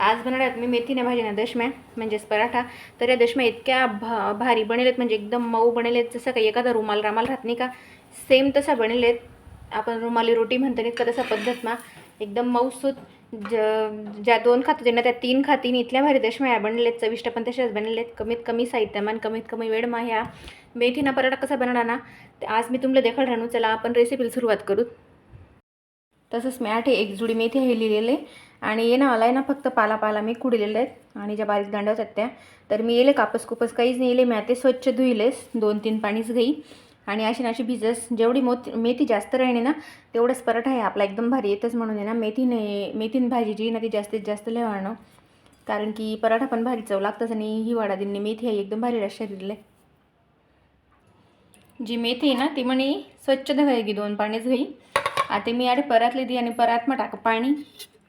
आज बनवणार आहेत मी मेथीने भाजीना दशम्या म्हणजेच पराठा. तर या दशम्या इतक्या भा भारी बनेलेत म्हणजे एकदम मऊ बनेलेत. जसं काही एखादा रुमाल रामाल राहत नाही का सेम तसा बनेलेत. आपण रुमाली रोटी म्हणतो इतका तसा पद्धत ना एकदम मऊसूत ज ज्या दोन खातो त्यांना त्या तीन खातीन इथल्या भारी दशम्या बनलेत चविष्ट पण तशाच बनलेत. कमीत कमी साहित्यामान कमीत कमी वेळ मा ह्या. मेथीना पराठा कसा बनणार ना आज मी तुम्हाला देखील राहणू चला आपण रेसिपीला सुरुवात करू. तसंच मी आठे एक जुडी मेथी हे लिहिलेले. आणि ये ना मला आहे ना फक्त पाला पाला मी कुडलेले आहेत. आणि ज्या बारीक दांड्या होतात त्या. तर मी येले कापस कुपस काहीच नाही येले. मी ते स्वच्छ धुईलेस. दोन तीन पाणीच घेई आणि अशी ना अशी भिजस. जेवढी मोती मेथी जास्त राहिणे ना तेवढंच पराठा आहे आपला. एकदम भारी येतच म्हणून आहे ना मेथीने मेथीन भाजी जी ना ती जास्तीत जास्त लेवाणं कारण की पराठा पण भारी चव लागतंच आणि ही वाडा दिनने मेथी आहे. एकदम भारी रश्या दिले जी मेथी आहे ना ती म्हणे स्वच्छ धुवायगी दोन पाणीच घेई आता मी आडे परात दी आणि परात मग टाक पाणी.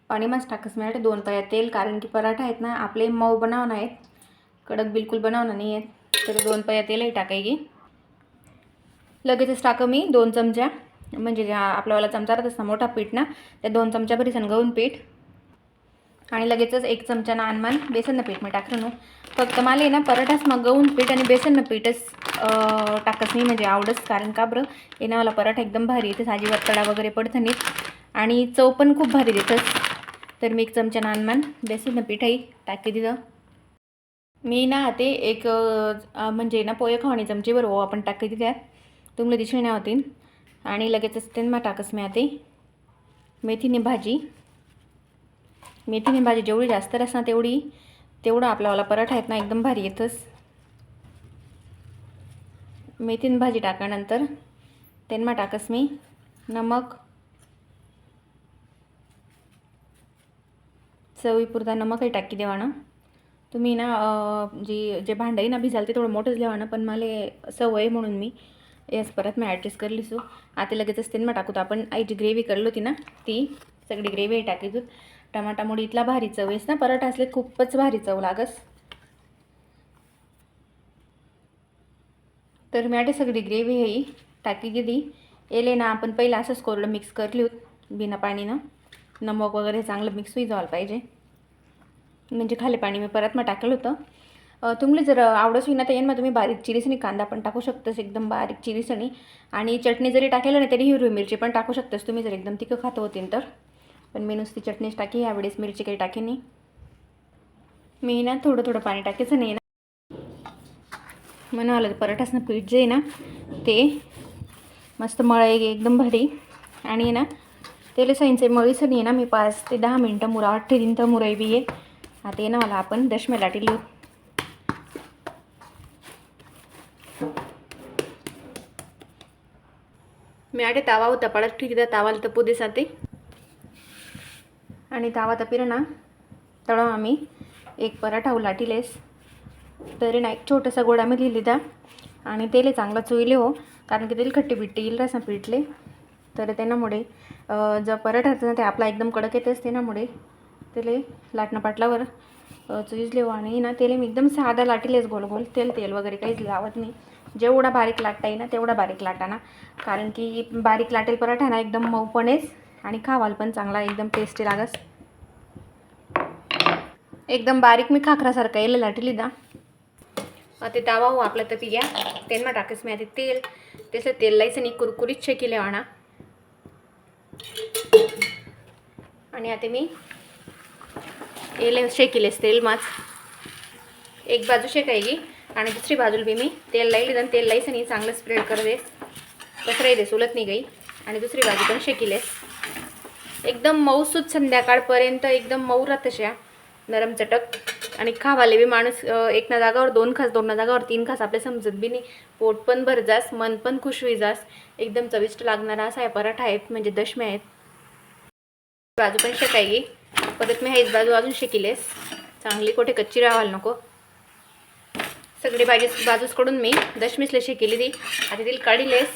पाणी मस्त टाकस मी आडे दोन पाया तेल कारण की पराठा आहेत ना आपले मऊ बनवणं आहेत कडक बिलकुल बनवणं नाही आहेत तर दोन पाया तेलही टाकायगी लगेचच टाकं मी दोन चमच्या म्हणजे ज्या आपल्यावाला चमचा राहत असता मोठा पीठ ना त्या दोन चमच्या भरीसन गहून पीठ. आणि लगेचच एक चमचा नानमान बेसननं पीठ मी टाकलं ना. फक्त मला आहे ना पराठाच मग गहून पीठ आणि बेसननं पीठच टाकत टाकस मी म्हणजे आवडच कारण का बरं? येणं मला पराठा एकदम भारी येते साजीवर तडा वगैरे पडतं नाहीत आणि चव पण खूप भारी देतच तर मी एक चमचा नानमान बेसननं पीठही टाकी दिलं. मी ना ते एक म्हणजे ना पोहे खावणी चमचीवर ओ आपण टाकी दिल्यात. तुम्हाला दिसून होतील होतीन. आणि लगेचच त्यांना टाकस मी आते. मेथीने भाजी. मेथीने भाजी जेवढी जास्त रस ना तेवढी तेवढा आपलावाला पराठा आहेत ना एकदम भारी येतच मेथीन भाजी टाकल्यानंतर त्यांना टाकस मी नमक चवीपुरता नमकही टाकी देवानं. तुम्ही ना जी जे भांडं आहे ना भिजाल ते थोडं मोठंच लेवानं पण मला सवय म्हणून मी याच परत मी ॲडजस्ट करलीसू. आता लगेचच त्यांना टाकू आपण आई जी ग्रेव्ही करलो होती ना ती सगळी ग्रेव्ही टाकीतू टमाटामुळे इथला भारी चव आहेस ना? पराठा असले खूपच भारी चव लागस. तर मी आता सगळी ग्रेव्ही ही टाकी दिली येले ना आपण पहिलं असंच कोरडं मिक्स करली होत बिना पाणीनं. नमक वगैरे चांगलं मिक्स होई जायला पाहिजे. म्हणजे खाली पाणी मी परत मग टाकलं होतं. तुम्हाला जर आवडत होईना तर येईन मग तुम्ही बारीक चिरीसणी कांदा पण टाकू शकतस एकदम बारीक चिरीसणी. आणि चटणी जरी टाकेलं ना तरी हिरवी मिरची पण टाकू शकतस. तुम्ही जर एकदम तिखं खात होतीन तर. पण मी नुसती चटणीच टाकी यावेळेस मिरची काही टाकी नाही. मी ना थोडं थोडं पाणी टाकायचं नाही ना म्हणालं पराठासनं पीठ जे आहे ना ते मस्त मळाय एकदम भारी. आणि ना तेले साईनचे मळीचं नाही ना मी पाच ते दहा मिनटं मुरा आठ दिन तर मुरई बी आहे. आता ये ना मला आपण दशम्या लाटी लिहू. मी आटे तावा होता पडत ठीक तावाला तर दे साते. आणि तावा तपिर ना आम्ही. एक पराठा उलाटीलेस. तरी ना एक छोटासा गोडा आम्ही लिहिली द्या आणि तेले चांगला चुईले हो. कारण की तेल खट्टी बिट्टी येईल रसा पिटले. तर त्यामुळे जर पराठा असतं ना ते आपला एकदम कडक येतच त्यामुळे तेले लाटणं पाटलावर. चुईजले हो. आणि ना तेले मी एकदम साधा लाटीलेच गोल गोल. तेल तेल वगैरे काहीच लावत नाही. जेवढा बारीक लाटता येईल ना तेवढा बारीक लाटा ना कारण की बारीक लाटेल पराठा ना एकदम मऊपणेच. आणि खावाल पण चांगला एकदम टेस्टी लागस. एकदम बारीक मी खाकरासारखा येईल लाटली दा ते दावा हो आपला तर घ्या मग टाकेस मी आता तेल. त्याचं तेल लायचं नाही कुरकुरीत शेकिले आणा आणि आता मी येले शेकिलेस तेल माच. एक बाजू शेकायगी आणि दुसरी बाजूला बी मी तेल लाईल आणि तेल लाईस आणि चांगलं स्प्रेड कर देस कसराही देस उलत नाही गई आणि दुसरी बाजू पण शेकिलेस एकदम मऊसूत संध्याकाळपर्यंत एकदम मऊ राहत तशा नरम चटक. आणि खावाले बी माणूस एक ना जागावर दोन खास दोन ना जागावर तीन खास. आपल्या समजत बी नाही. पोट पण भर जास मन पण खुश होई जास. एकदम चविष्ट लागणारा असा पराठा आहेत म्हणजे दशम्या आहेत. बाजू पण शेकायगी परत मी हीच बाजू अजून शेकिलेस. चांगली कुठे कच्ची राहायला नको. सगळी बाजू बाजूसकडून मी दशमीसले शेकेली ती आता तिला काढिलेस.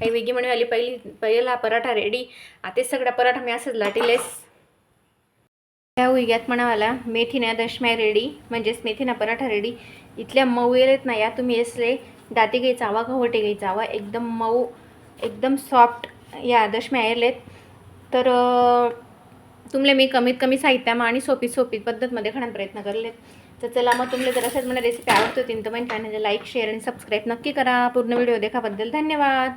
काही वेगळी म्हणून आली पहिली पहिला पराठा रेडी आता सगळा पराठा मी असंच लाटिलेस. त्या उग्यात म्हणावाला मेथीना दशम्या रेडी म्हणजेच मेथीना पराठा रेडी इथल्या मऊ येत ना या तुम्ही असले दाती गाई चावा घवटे गाई चावा एकदम मऊ एकदम सॉफ्ट या दशम्या येलेत. तर तुमले मी कमीत कमी साहित्यामा आणि सोपी सोपी पद्धतमध्ये खाण्याचा प्रयत्न करले तर चला मग तुमले जर असंच मला रेसिपी आवडत होती तर मग चॅनलला लाईक शेअर आणि सबस्क्राईब नक्की करा. पूर्ण व्हिडिओ देखाबद्दल धन्यवाद.